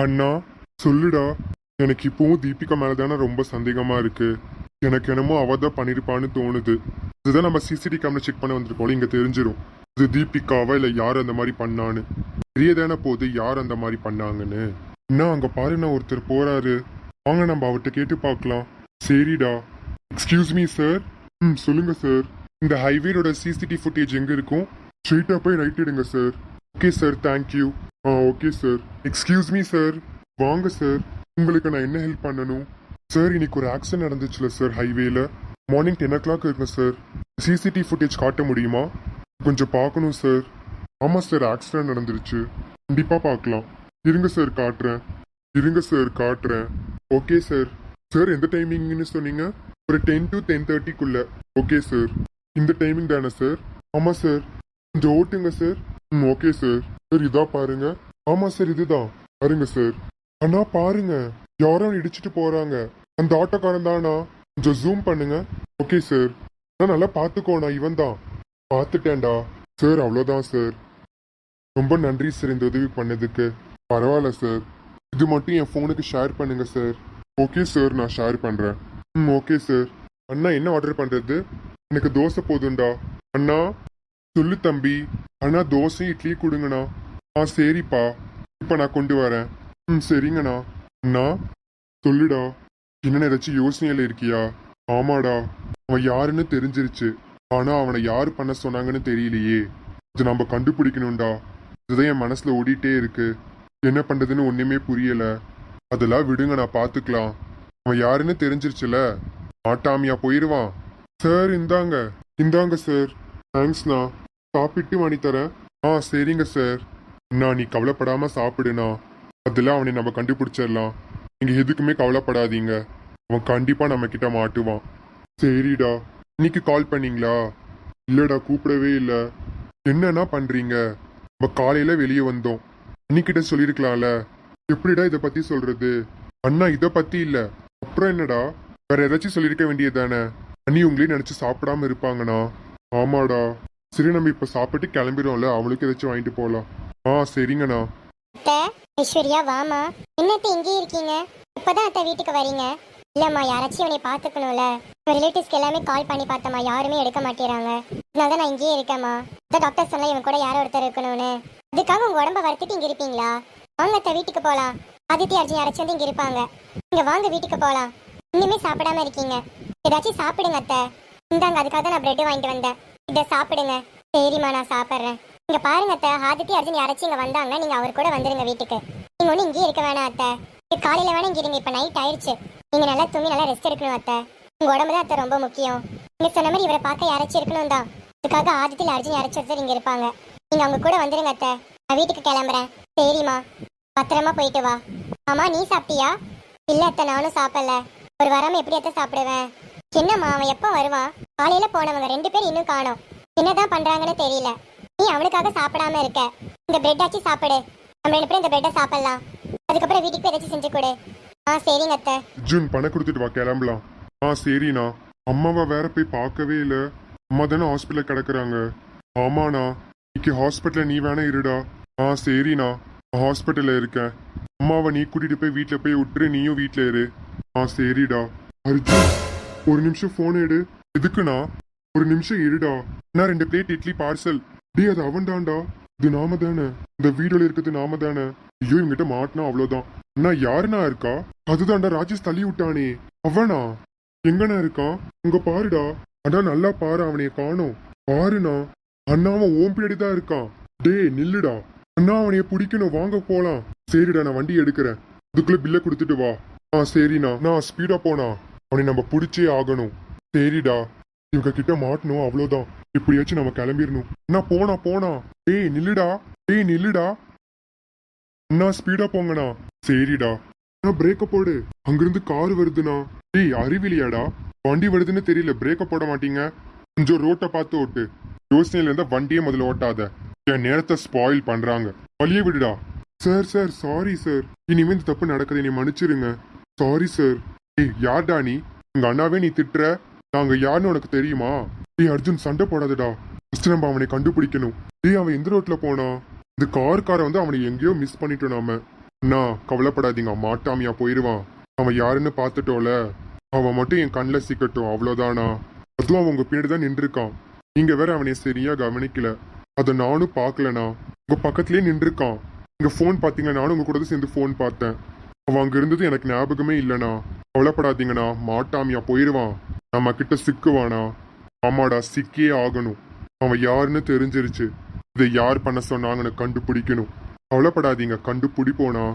அண்ணா சொல்லுடா. எனக்கு இப்பவும் தீபிகா மேலே தானே ரொம்ப சந்தேகமா இருக்கு. எனக்கு என்னமோ அவ தான் பண்ணிருப்பான்னு தோணுது. இதுதான் நம்ம சிசிடி கேமரா செக் பண்ண வந்திருக்கோம் இங்க தெரிஞ்சிரும். இது தீபிகாவா இல்ல யார் அந்த மாதிரி பண்ணான்னு. தெரியதானே போகுது யார் அந்த மாதிரி பண்ணாங்கன்னு. இன்னும் அங்க பாருண்ணா ஒருத்தர் போறாரு. வாங்க நம்ம அவர்கிட்ட கேட்டு பார்க்கலாம். சரிடா. எக்ஸ்கியூஸ் மீ சார் ம் சொல்லுங்க சார் இந்த ஹைவேரோட சிசிடி ஃபுட்டேஜ் எங்க இருக்கும்? ஸ்ட்ரெயிட்டா போய் ரைட் எடுங்க sir okay sir thank you ah okay sir excuse me sir வாங்க சார் உங்களுக்கு நான் என்ன ஹெல்ப் பண்ணணும்? சார் இன்னைக்கு ஒரு ஆக்சிடென்ட் நடந்துச்சுல சார் ஹைவேல மார்னிங் டென் ஓ கிளாக் இருக்கும் சார் சிசிடிவி ஃபுட்டேஜ் காட்ட முடியுமா? கொஞ்சம் பார்க்கணும் சார் ஆமாம் சார் ஆக்சிடென்ட் நடந்துருச்சு. கண்டிப்பாக பார்க்கலாம். இருங்க சார் காட்டுறேன். இருங்க சார் காட்டுறேன். ஓகே சார் சார் எந்த டைமிங்னு சொன்னீங்க? ஒரு டென் டு டென் தேர்ட்டிக்குள்ளே ஓகே சார் இந்த டைமிங் தானே சார் ஆமாம் சார் கொஞ்சம் ஓட்டுங்க சார் ம் ஓகே சார். சார் இதா பாருங்க. ஆமாம் சார் இதுதான். பாருங்க சார். அண்ணா பாருங்க. யாரோ இடிச்சிட்டு போறாங்க. அந்த ஆட்டோக்காரன் தானா? கொஞ்சம் ஜூம் பண்ணுங்க. Okay sir. நான் நல்லா பார்த்துக்கோண்ணா இவன் தான் பார்த்துட்டேன்டா சார் அவ்வளோதான் சார். ரொம்ப நன்றி சார் இந்த உதவி பண்ணதுக்கு. பரவாயில்ல சார். இது மட்டும் என் ஃபோனுக்கு ஷேர் பண்ணுங்க சார். ஓகே சார் நான் ஷேர் பண்ணுறேன் ம் ஓகே சார். அண்ணா என்ன ஆர்டர் பண்ணுறது எனக்கு தோசை போதும்டா. அண்ணா சொல்லு தம்பி. அண்ணா தோசை இட்லி கொடுங்கண்ணா. ஆ சரிப்பா. இப்போ நான் கொண்டு வரேன். ம் சரிங்கண்ணா. அண்ணா சொல்லுடா. என்னென்ன ஏதாச்சும் யோசனையில் இருக்கியா? ஆமாடா. அவன் யாருன்னு தெரிஞ்சிருச்சு. ஆனா அவனை யார் பண்ண சொன்னாங்கன்னு தெரியலையே. இது நம்ம கண்டுபிடிக்கணும்டா. இதுதான் என் மனசுல ஓடிட்டே இருக்கு. என்ன பண்றதுன்னு ஒண்ணுமே புரியல. அதெல்லாம் விடுங்க நான் பாத்துக்கலாம். அவன் யாருன்னு தெரிஞ்சிருச்சுல? ஆட்டாமியா போயிருவான். சார் இந்தாங்க. இந்தாங்க சார். தேங்க்ஸ்ண்ணா. சாப்பிட்டு வாங்கி தரேன் ஆ சரிங்க சார் அண்ணா நீ கவலைப்படாம சாப்பிடுண்ணா. அதெல்லாம் அவனை நம்ம கண்டுபிடிச்சிடலாம். நீங்கள் எதுக்குமே கவலைப்படாதீங்க. அவன் கண்டிப்பாக நம்ம கிட்ட மாட்டுவான். சரிடா. இன்னைக்கு கால் பண்ணீங்களா? இல்லைடா கூப்பிடவே இல்லை. என்னண்ணா பண்ணுறீங்க நம்ம காலையில் வெளியே வந்தோம். அன்னிக்கிட்ட சொல்லியிருக்கலாம்ல. எப்படிடா இதை பற்றி சொல்கிறது அண்ணா இதை பற்றி இல்லை. அப்புறம் என்னடா? வேற ஏதாச்சும் சொல்லியிருக்க வேண்டியது தானே அண்ணி உங்களையும் நினச்சி சாப்பிடாம இருப்பாங்கண்ணா. ஆமாடா. சரி நம்ம இப்ப சாப்பிட்டு கிளம்பிடும்ல அவளுக்கு ஏதாச்சும் வாங்கிட்டு போலாம். ஆ சரிங்கண்ணா. அத்தை ஐஸ்வர்யா வாமா. என்னத்த இங்கே இருக்கீங்க? இப்பதான் அத்தை வீட்டுக்கு வரீங்க. இல்லம்மா யாராச்சும் இவனை பார்த்துக்கணும்ல. ரிலேட்டிவ்ஸ்க்கு எல்லாமே கால் பண்ணி பார்த்தம்மா. யாருமே எடுக்க மாட்டேறாங்க. அதனால தான் நான் இங்கேயே இருக்கேம்மா. இந்த டாக்டர் சொன்னா இவன் கூட யாரோ ஒருத்தர் இருக்கணும்னு. அதுக்காக உங்க உடம்ப வறுத்துட்டு இங்க இருப்பீங்களா? வாங்க அத்தை வீட்டுக்கு போலாம். ஆதித்யா அர்ஜுன் யாராச்சும் வந்து இங்க இருப்பாங்க. இங்க வாங்க வீட்டுக்கு போலாம். இன்னுமே சாப்பிடாம இருக்கீங்க. ஏதாச்சும் சாப்பிடுங்க அத்தை. இந்தாங்க அதுக்காக தான் நான் பிரெட் வாங்கிட்டு வந்தேன். இதை சாப்பிடுங்க. சரிம்மா நான் சாப்பிட்றேன். இங்க பாருங்க அத்தை ஆதித்ய அர்ஜுன் யாராச்சும் இங்க வந்தாங்கன்னா நீங்க அவர் கூட வந்துருங்க வீட்டுக்கு. நீங்க ஒன்றும் இங்கேயே இருக்க வேணாம் அத்தை. காலையில வேணா இங்க இருங்க இப்ப நைட் ஆயிடுச்சு நீங்க நல்லா தூங்கி நல்லா ரெஸ்ட் எடுக்கணும் அத்தை. உங்க உடம்பு தான் அத்தை ரொம்ப முக்கியம். நீங்க சொன்ன மாதிரி இவரை பார்க்க யாராச்சும் இருக்கணும் தான். இதுக்காக ஆதித்யில் அர்ஜுன் யாராச்சும் ஒருத்தர் இங்க இருப்பாங்க. நீங்க அவங்க கூட வந்துருங்க அத்தை. நான் வீட்டுக்கு கிளம்புறேன். சரிம்மா. பத்திரமா போயிட்டு வா. ஆமா நீ சாப்பிட்டியா? இல்ல அத்தை நானும் சாப்பிடல. ஒரு வாரம் எப்படி அத்தை சாப்பிடுவேன்? என்னம்மா அவன் எப்போ வருவான்? காலையில போனவங்க ரெண்டு பேர் இன்னும் காணோம். என்னதான் பண்றாங்கன்னு தெரியல. நீ அவனுக்காக சாப்பிடாம இருக்க. இந்த பிரெட் ஆச்சு சாப்பிடு. நம்ம ரெண்டு பேரும் இந்த பிரெட்டை சாப்பிடலாம். அதுக்கப்புறம் வீட்டுக்கு ஏதாச்சும் செஞ்சு கொடு. ஆ சரிங்க அத்தை. ஜூன் பணம் கொடுத்துட்டு வா கிளம்பலாம். ஆ சரிண்ணா. அம்மாவை வேற போய் பார்க்கவே இல்லை. அம்மா தானே ஹாஸ்பிட்டலில் கிடக்குறாங்க. ஆமாண்ணா. இன்னைக்கு ஹாஸ்பிட்டலில் நீ வேணா இருடா. ஆ சரிண்ணா. ஹாஸ்பிட்டலில் இருக்கேன். அம்மாவை நீ கூட்டிட்டு போய் வீட்டில் போய் விட்டுரு. நீயும் வீட்டில் இரு. ஆ சரிடா. அர்ஜுன் ஒரு நிமிஷம் ஃபோன் எடு. எதுக்குண்ணா? ஒரு நிமிஷம் இருடா. நான் ரெண்டு பிளேட் இட்லி பார்சல் டேய் அது அவன்தான்டா. இது நாம தானே இந்த வீடியோல இருக்கிறது நாம தானே ஐயோ இவங்கிட்ட மாட்டினா அவ்வளவுதான். அண்ணா யாருண்ணா இருக்கா? அதுதான்டா ராஜேஷ் தள்ளி விட்டானே. அவனா? எங்கண்ணா இருக்கான் உங்க பாருடா. அண்ணா நல்லா பாரு அவனைய காணோம். பாருண்ணா. அண்ணா அவன் ஓம் பின்னாடி தான் இருக்கான். டேய் நில்லுடா. அண்ணா அவனைய பிடிக்கணும். வாங்க போலாம். சரிடா நான் வண்டி எடுக்கிறேன். அதுக்குள்ள பில்ல கொடுத்துட்டு வா. ஆ சரிண்ணா. நான் ஸ்பீடா போனா. அவனை நம்ம பிடிச்சே ஆகணும். சரிடா. இவங்க கிட்ட மாட்டணும் அவ்வளோதான் எப்படியாச்சும் நம்ம கிளம்பிடணும். அண்ணா போனா போனா. டேய் நில்லுடா. டேய் நில்லுடா. அண்ணா ஸ்பீடா போங்கண்ணா. சரிடா. அண்ணா பிரேக்க போடு. அங்கிருந்து கார் வருதுண்ணா. டேய் அறிவிலியாடா? வண்டி வருதுன்னு தெரியல. பிரேக்க போட மாட்டீங்க. கொஞ்சம் ரோட்டை பார்த்து ஓட்டு. யோசனையில இருந்தா வண்டியே முதல்ல ஓட்டாத. என் நேரத்தை ஸ்பாயில் பண்றாங்க. வழிய விடுடா. சார் சார் சாரி சார் இனிமே இந்த தப்பு நடக்குது. நீ மன்னிச்சிருங்க. சாரி சார் ஏய் யார்டா நீ? உங்க அண்ணாவே நீ திட்டுற? நாங்க யாருன்னு உனக்கு தெரியுமா? டே அர்ஜுன் சண்டை போடாதடா. ஃபர்ஸ்ட் நம்ம அவனை கண்டுபிடிக்கணும். டேய் அவன் எந்த ரோட்ல போனா? இந்த கார்கார வந்து அவனை எங்கேயோ மிஸ் பண்ணிட்டோம் நாம. அண்ணா கவலைப்படாதீங்க. மாட்டாமியா போயிடுவான் அவன் யாருன்னு பார்த்துட்டோல அவன் மட்டும் என் கண்ணில் சிக்கட்டும். அவ்வளோதானா அதுவும் அவன் உங்க பின்னாடி தான் நின்றுருக்கான். நீங்க வேற அவனை சரியா கவனிக்கல. அதை நானும் பார்க்கலண்ணா. உங்க பக்கத்துலயே நின்றுருக்கான். இங்கே ஃபோன் பார்த்தீங்க நானும் உங்க கூட தான் சேர்ந்து ஃபோன் பார்த்தேன். அவன் அங்க இருந்தது எனக்கு ஞாபகமே இல்லைண்ணா. கவலைப்படாதீங்கண்ணா. மாட்டாமியா போயிடுவான் நம்ம கிட்ட சிக்குவானா? ஆமாடா சிக்கியே ஆகணும். அவன் யாருன்னு தெரிஞ்சிருச்சு. இதை யார் பண்ண சொன்னாங்கன்னு கண்டுபிடிக்கணும். கவலைப்படாதீங்க கண்டுபிடிப்போனா